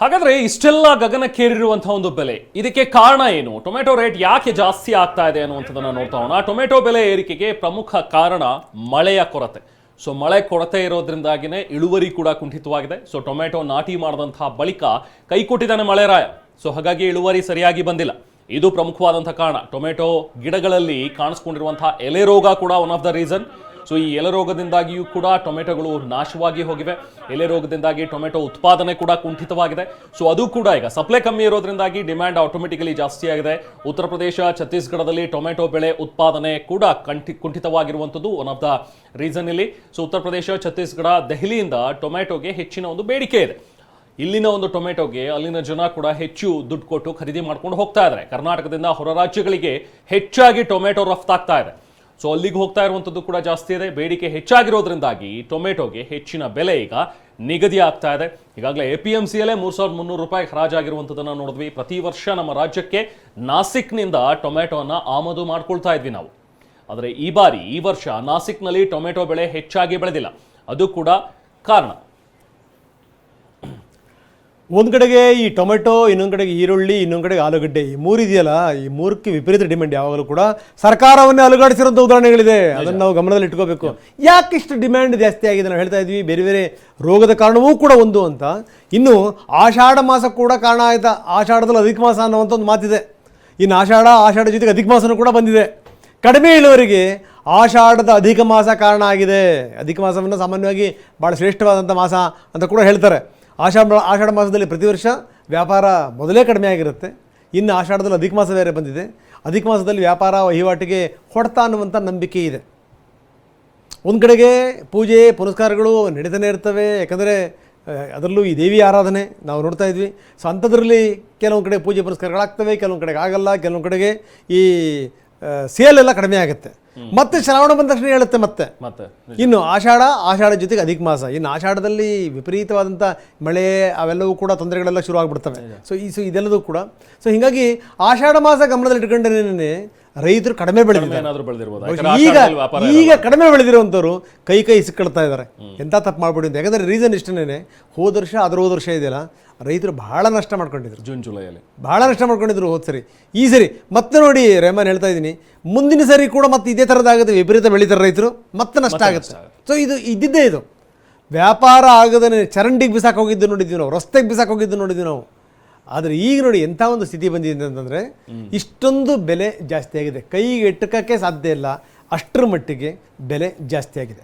ಹಾಗಾದ್ರೆ ಇಷ್ಟೆಲ್ಲ ಗಗನಕ್ಕೇರಿರುವಂತಹ ಒಂದು ಬೆಲೆ, ಇದಕ್ಕೆ ಕಾರಣ ಏನು? ಟೊಮೆಟೊ ರೇಟ್ ಯಾಕೆ ಜಾಸ್ತಿ ಆಗ್ತಾ ಇದೆ ಅನ್ನುವಂಥದ್ದನ್ನು ನೋಡ್ತಾ ಹೋಗೋಣ. ಟೊಮೆಟೊ ಬೆಲೆ ಏರಿಕೆಗೆ ಪ್ರಮುಖ ಕಾರಣ ಮಳೆಯ ಕೊರತೆ. ಸೊ, ಮಳೆ ಕೊರತೆ ಇರೋದ್ರಿಂದಾಗಿನೇ ಇಳುವರಿ ಕೂಡ ಕುಂಠಿತವಾಗಿದೆ. ಸೊ ಟೊಮೆಟೊ ನಾಟಿ ಮಾಡಿದಂತಹ ಬಳಿಕ ಕೈ ಕೊಟ್ಟಿದ್ದಾನೆ ಮಳೆರಾಯ. ಸೊ, ಹಾಗಾಗಿ ಇಳುವರಿ ಸರಿಯಾಗಿ ಬಂದಿಲ್ಲ. ಇದು ಪ್ರಮುಖವಾದಂತಹ ಕಾರಣ. ಟೊಮೆಟೊ ಗಿಡಗಳಲ್ಲಿ ಕಾಣಿಸ್ಕೊಂಡಿರುವಂತಹ ಎಲೆ ರೋಗ ಕೂಡ one of the reason so ಈ ಎಲೆ ರೋಗದಿಂದಾಗಿಯೂ ಕೂಡ ಟೊಮೆಟೊಗಳು ನಾಶವಾಗಿ ಹೋಗಿವೆ. ಎಲೆ ರೋಗದಿಂದಾಗಿ ಟೊಮೆಟೊ ಉತ್ಪಾದನೆ ಕೂಡ ಕುಂಠಿತವಾಗಿದೆ. ಸೊ ಅದು ಕೂಡ ಈಗ ಸಪ್ಲೈ ಕಮ್ಮಿ ಇರೋದ್ರಿಂದಾಗಿ ಡಿಮ್ಯಾಂಡ್ ಆಟೋಮೆಟಿಕಲಿ ಜಾಸ್ತಿ ಆಗಿದೆ. ಉತ್ತರ ಪ್ರದೇಶ, ಛತ್ತೀಸ್ಗಢದಲ್ಲಿ ಟೊಮೆಟೊ ಬೆಳೆ ಉತ್ಪಾದನೆ ಕೂಡ ಕಂಠಿ, ಕುಂಠಿತವಾಗಿರುವಂಥದ್ದು ಒನ್ ಆಫ್ ದ ರೀಸನ್ ಇಲ್ಲಿ. ಸೊ ಉತ್ತರ ಪ್ರದೇಶ, ಛತ್ತೀಸ್ಗಢ, ದೆಹಲಿಯಿಂದ ಟೊಮೆಟೊಗೆ ಹೆಚ್ಚಿನ ಒಂದು ಬೇಡಿಕೆ ಇದೆ. ಇಲ್ಲಿನ ಒಂದು ಟೊಮೆಟೊಗೆ ಅಲ್ಲಿನ ಜನ ಕೂಡ ಹೆಚ್ಚು ದುಡ್ಡು ಕೊಟ್ಟು ಖರೀದಿ ಮಾಡ್ಕೊಂಡು ಹೋಗ್ತಾ ಇದ್ದಾರೆ. ಕರ್ನಾಟಕದಿಂದ ಹೊರ ರಾಜ್ಯಗಳಿಗೆ ಹೆಚ್ಚಾಗಿ ಟೊಮೆಟೊ ರಫ್ತಾಗ್ತಾ ಇದೆ. ಸೊ ಅಲ್ಲಿಗೆ ಹೋಗ್ತಾ ಇರುವಂಥದ್ದು ಕೂಡ ಜಾಸ್ತಿ ಇದೆ. ಬೇಡಿಕೆ ಹೆಚ್ಚಾಗಿರೋದ್ರಿಂದಾಗಿ ಟೊಮೆಟೊಗೆ ಹೆಚ್ಚಿನ ಬೆಲೆ ಈಗ ನಿಗದಿ ಆಗ್ತಾ ಇದೆ. ಈಗಾಗಲೇ ಎ ಪಿ ಎಂ ಸಿಯಲ್ಲೇ ಮೂರು ಸಾವಿರದ ಮುನ್ನೂರು ರೂಪಾಯಿ ಹರಾಜಾಗಿರುವಂಥದ್ದನ್ನು ನೋಡಿದ್ವಿ. ಪ್ರತಿ ವರ್ಷ ನಮ್ಮ ರಾಜ್ಯಕ್ಕೆ ನಾಸಿಕ್ನಿಂದ ಟೊಮೆಟೊನ ಆಮದು ಮಾಡ್ಕೊಳ್ತಾ ಇದ್ವಿ ನಾವು. ಆದರೆ ಈ ಬಾರಿ, ಈ ವರ್ಷ ನಾಸಿಕ್ನಲ್ಲಿ ಟೊಮೆಟೊ ಬೆಳೆ ಹೆಚ್ಚಾಗಿ ಬೆಳೆದಿಲ್ಲ. ಅದು ಕೂಡ ಕಾರಣ. ಒಂದು ಕಡೆಗೆ ಈ ಟೊಮೆಟೊ ಇನ್ನೊಂದು ಕಡೆಗೆ ಈರುಳ್ಳಿ ಇನ್ನೊಂದು ಕಡೆಗೆ ಆಲೂಗಡ್ಡೆ ಈ ಮೂರು ಇದೆಯಲ್ಲ ಈ ಮೂರಕ್ಕೆ ವಿಪರೀತ ಡಿಮ್ಯಾಂಡ್ ಯಾವಾಗಲೂ ಕೂಡ ಸರ್ಕಾರವನ್ನೇ ಅಲುಗಾಡಿಸಿರೋಂಥ ಉದಾಹರಣೆಗಳಿದೆ. ಅದನ್ನು ನಾವು ಗಮನದಲ್ಲಿ ಇಟ್ಕೋಬೇಕು. ಯಾಕೆ ಇಷ್ಟು ಡಿಮ್ಯಾಂಡ್ ಜಾಸ್ತಿ ಆಗಿದೆ ನಾವು ಹೇಳ್ತಾ ಇದ್ವಿ ಬೇರೆ ಬೇರೆ ರೋಗದ ಕಾರಣವೂ ಕೂಡ ಒಂದು ಅಂತ. ಇನ್ನು ಆಷಾಢ ಮಾಸ ಕೂಡ ಕಾರಣ ಆಯಿತಾ? ಆಷಾಢದಲ್ಲಿ ಅಧಿಕ ಮಾಸ ಅನ್ನುವಂಥ ಒಂದು ಮಾತಿದೆ. ಇನ್ನು ಆಷಾಢ ಆಷಾಢ ಜೊತೆಗೆ ಅಧಿಕ ಮಾಸನೂ ಕೂಡ ಬಂದಿದೆ. ಕಡಿಮೆ ಇಳುವರಿಗೆ ಆಷಾಢದ ಅಧಿಕ ಮಾಸ ಕಾರಣ ಆಗಿದೆ. ಅಧಿಕ ಮಾಸವನ್ನು ಸಾಮಾನ್ಯವಾಗಿ ಭಾಳ ಶ್ರೇಷ್ಠವಾದಂಥ ಮಾಸ ಅಂತ ಕೂಡ ಹೇಳ್ತಾರೆ. ಆಷಾಢ ಆಷಾಢ ಮಾಸದಲ್ಲಿ ಪ್ರತಿ ವರ್ಷ ವ್ಯಾಪಾರ ಮೊದಲೇ ಕಡಿಮೆ ಆಗಿರುತ್ತೆ ಇನ್ನು ಆಷಾಢದಲ್ಲಿ ಅಧಿಕ ಮಾಸ ಬೇರೆ ಬಂದಿದೆ. ಅಧಿಕ ಮಾಸದಲ್ಲಿ ವ್ಯಾಪಾರ ವಹಿವಾಟಿಗೆ ಹೊಡ್ತಾ ಅನ್ನುವಂಥ ನಂಬಿಕೆ ಇದೆ. ಒಂದು ಕಡೆಗೆ ಪೂಜೆ, ಪುನಸ್ಕಾರಗಳು ನಡೀತಾನೆ ಇರ್ತವೆ. ಯಾಕಂದರೆ ಅದರಲ್ಲೂ ಈ ದೇವಿ ಆರಾಧನೆ ನಾವು ನೋಡ್ತಾ ಇದ್ವಿ. ಸೊ ಅಂಥದ್ರಲ್ಲಿ ಕೆಲವೊಂದು ಕಡೆ ಪೂಜೆ ಪುರಸ್ಕಾರಗಳಾಗ್ತವೆ ಕೆಲವೊಂದು ಕಡೆಗೆ ಆಗಲ್ಲ, ಕೆಲವೊಂದು ಕಡೆಗೆ ಈ ಸೇಲ್ ಎಲ್ಲ ಕಡಿಮೆ ಆಗುತ್ತೆ ಮತ್ತೆ ಶ್ರಾವಣ ಬಂದ ತಕ್ಷಣ ಹೇಳುತ್ತೆ ಮತ್ತೆ. ಮತ್ತೆ ಇನ್ನು ಆಷಾಢ ಆಷಾಢ ಜೊತೆಗೆ ಅಧಿಕ ಮಾಸ. ಇನ್ನು ಆಷಾಢದಲ್ಲಿ ವಿಪರೀತವಾದಂಥ ಮಳೆ ಅವೆಲ್ಲವೂ ಕೂಡ ತೊಂದರೆಗಳೆಲ್ಲ ಶುರು ಆಗ್ಬಿಡ್ತವೆ ಸೊ ಈ ಸೊ ಇದೆಲ್ಲದೂ ಕೂಡ. ಸೊ ಹೀಗಾಗಿ ಆಷಾಢ ಮಾಸ ಗಮನದಲ್ಲಿ ಇಟ್ಕೊಂಡ್ರೆ ರೈತರು ಕಡಿಮೆ ಬೆಳೆದಿದ್ದಾರೆ. ಈಗ ಈಗ ಕಡಿಮೆ ಬೆಳೆದಿರುವಂಥವ್ರು ಕೈ ಕೈ ಸಿಕ್ಕಳ್ತಾ ಇದ್ದಾರೆ. ಎಂಥ ತಪ್ಪು ಮಾಡ್ಬಿಡಿ ಅಂತ. ಯಾಕಂದರೆ ರೀಸನ್ ಇಷ್ಟನೇ. ಹೋದ ವರ್ಷ ಅದ್ರ ಹೋದ ವರ್ಷ ಇದೆಯಲ್ಲ ರೈತರು ಬಹಳ ನಷ್ಟ ಮಾಡ್ಕೊಂಡಿದ್ರು. ಜೂನ್ ಜುಲೈಯಲ್ಲಿ. ಬಹಳ ನಷ್ಟ ಮಾಡ್ಕೊಂಡಿದ್ರು ಹೋದ ಸರಿ. ಈ ಸರಿ ಮತ್ತೆ ನೋಡಿ ರೆಹಮಾನ್ ಹೇಳ್ತಾ ಇದ್ದೀನಿ. ಮುಂದಿನ ಸರಿ ಕೂಡ ಮತ್ತೆ ಇದೇ ಥರದಾಗುತ್ತೆ ವಿಪರೀತ ಬೆಳೀತಾರೆ ರೈತರು. ಮತ್ತೆ ನಷ್ಟ ಆಗುತ್ತೆ. ಸೊ ಇದು ಇದ್ದಿದ್ದೇ ಇದು. ವ್ಯಾಪಾರ ಆಗದೇ ಚರಂಡಿಗೆ ಬಿಸಾಕೋಗಿದ್ದು ನೋಡಿದ್ವಿ ನಾವು. ರಸ್ತೆಗೆ ಬಿಸಾಕೋಗಿದ್ದು ನೋಡಿದ್ವಿ ನಾವು. ಆದರೆ ಈಗ ನೋಡಿ ಎಂಥ ಒಂದು ಸ್ಥಿತಿ ಬಂದಿದೆ ಅಂತಂದರೆ ಇಷ್ಟೊಂದು ಬೆಲೆ ಜಾಸ್ತಿ ಆಗಿದೆ. ಕೈಗೆ ಎಟ್ಟಕ್ಕೆ ಸಾಧ್ಯ ಇಲ್ಲ. ಅಷ್ಟರ ಮಟ್ಟಿಗೆ ಬೆಲೆ ಜಾಸ್ತಿ ಆಗಿದೆ.